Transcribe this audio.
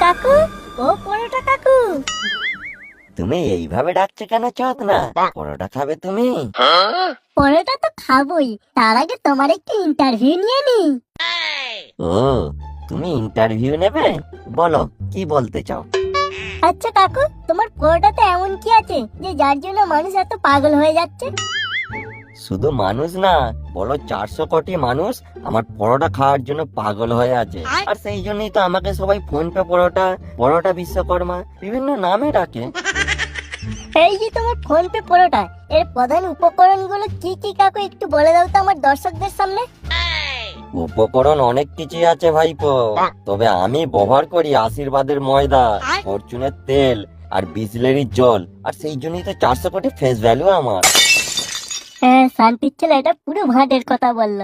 কাকু ও পরোটা কাকু। তুমি এইভাবে ডাকছো কেন চত না পরোটা খাবে তুমি? পরোটা তো খাবোই তার আগে তোমার একটু ইন্টারভিউ নিয়ে নি। ও তুমি ইন্টারভিউ নেবে? বলো কি বলতে চাও? আচ্ছা কাকু তোমার পরোটাতে এমন কি আছে যে যার জন্য মানুষ এত পাগল হয়ে যাচ্ছে? শুধু মানুষ না বলো চারশো কোটি মানুষ আমার পরোটা খাওয়ার জন্য পাগল হয়ে আছে। আর সেই জন্যই তো আমাকে সবাই ফোন পে পরোটা পরোটা বিশ্বকর্মা বিভিন্ন নামে ডাকে। এই যে তোমার ফোন পে পরোটা এর প্রধান উপকরণগুলো কি কি কাকু একটু বলে দাও তো আমার দর্শকদের সামনে? উপকরণ অনেক কিছুই আছে ভাইপো। তবে আমি ব্যবহার করি আশীর্বাদের ময়দা, ফরচুনের তেল আর বিসলেরির জল। আর সেই জন্যই তো চারশো কোটি ফেস ভ্যালু আমার। হ্যাঁ শান্তির ছেলে এটা পুরো ভাটের কথা বলল।